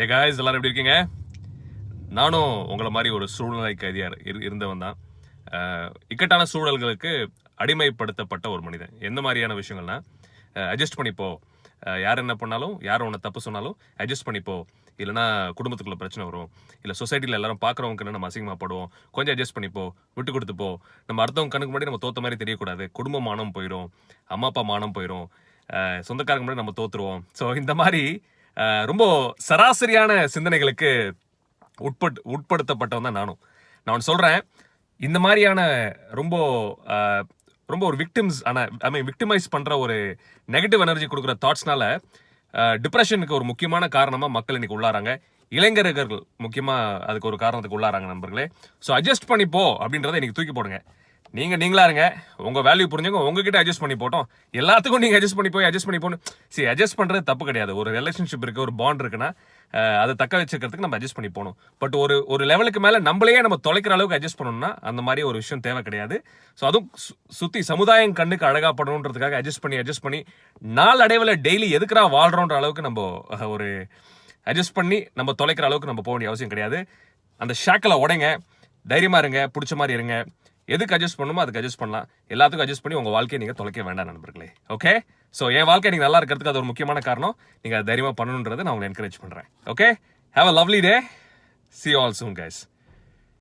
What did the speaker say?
ஏ guys எல்லாரும் எப்படி இருக்கீங்க? நானும் உங்களை மாதிரி ஒரு சூழ்நிலை கைதியா இரு- இருந்தவன் தான். இக்கட்டான சூழல்களுக்கு அடிமைப்படுத்தப்பட்ட ஒரு மனிதன். எந்த மாதிரியான விஷயங்கள்னா அட்ஜஸ்ட் பண்ணிப்போ. யார் என்ன பண்ணாலும் யார் உன்னை தப்பு சொன்னாலும் அட்ஜஸ்ட் பண்ணிப்போ. இல்லைன்னா குடும்பத்துக்குள்ள பிரச்சனை வரும். இல்லை சொசைட்டியில் எல்லாரும் பார்க்குறவங்க நம்ம அசிங்கமாப்படுவோம் கொஞ்சம் அட்ஜஸ்ட் பண்ணிப்போ. விட்டு கொடுத்துப்போ நம்ம அடுத்தவங்க கணக்கு முன்னாடி நம்ம தோத்த மாதிரி தெரியக்கூடாது. குடும்ப மானம் போயிடும் அம்மா அப்பா மானம் போயிடும் சொந்தக்காரங்க முன்னாடி நம்ம தோத்துருவோம். ஸோ இந்த மாதிரி ரொம்ப சராசரியான சிந்தனைகளுக்கு உட்பட் உட்படுத்தப்பட்டவன் தான் நானும். நான் ஒன்று சொல்கிறேன் இந்த மாதிரியான ரொம்ப ரொம்ப ஒரு விக்டிம்ஸ் ஆனால் ஐ மீன் விக்டிமைஸ் பண்ணுற ஒரு நெகட்டிவ் எனர்ஜி கொடுக்குற தாட்ஸ்னால டிப்ரெஷனுக்கு ஒரு முக்கியமான காரணமாக மக்கள் இன்னைக்கு உள்ளாராங்க இளைஞர்கள் முக்கியமாக அதுக்கு ஒரு காரணத்துக்கு உள்ளாராங்க நண்பர்களே. ஸோ அட்ஜஸ்ட் பண்ணிப்போ அப்படின்றத இன்னைக்கு தூக்கி போடுங்க. நீங்க நீங்களா இருங்க. உங்க வேல்யூ புரிஞ்சவங்க உங்ககிட்ட அட்ஜஸ்ட் பண்ணி போட்டோம். எல்லாத்துக்கும் நீங்க அட்ஜஸ்ட் பண்ணி போய் அட்ஜஸ்ட் பண்ணி போகணும் சரி அட்ஜஸ்ட் பண்றது தப்பு கிடையாது. ஒரு ரிலேஷன்ஷிப் இருக்கு ஒரு பாண்ட் இருக்குன்னா அதை தக்க வச்சுக்கிறதுக்கு நம்ம அட்ஜஸ்ட் பண்ணி போகணும். பட் ஒரு ஒரு லெவலுக்கு மேல நம்மளையே நம்ம தொலைக்கிற அளவுக்கு அட்ஜஸ்ட் பண்ணணும்னா அந்த மாதிரி ஒரு விஷயம் தேவை கிடையாது. ஸோ அதுவும் சு- சுத்தி சமுதாயம் கண்ணுக்கு அழகா படணுன்றதுக்காக அட்ஜஸ்ட் பண்ணி அட்ஜஸ்ட் பண்ணி நாளடைவில் டெய்லி எதுக்குறா வாழ்றோன்ற அளவுக்கு நம்ம ஒரு அட்ஜஸ்ட் பண்ணி நம்ம தொலைக்கிற அளவுக்கு நம்ம போக வேண்டிய அவசியம் கிடையாது. அந்த ஷேக்கில் உடைங்க. தைரியமா இருங்க. பிடிச்ச மாதிரி இருங்க. எதுக்கு அட்ஜஸ்ட் பண்ணணுமோ அதுக்கு அட்ஜஸ்ட் பண்ணலாம். எல்லாத்துக்கும் அட்ஜஸ்ட் பண்ணி உங்க வாழ்க்கையை நீங்க தொலைக்க வேண்டாம் நண்பர்களே. ஓகே ஸோ என் வாழ்க்கை நீங்க நல்லா இருக்கிறதுக்கு அது ஒரு முக்கியமான காரணம். நீங்க அதை தைரியமா பண்ணணுன்றதை நான் உங்களை என்கரேஜ் பண்றேன். Okay have a lovely day see all soon guys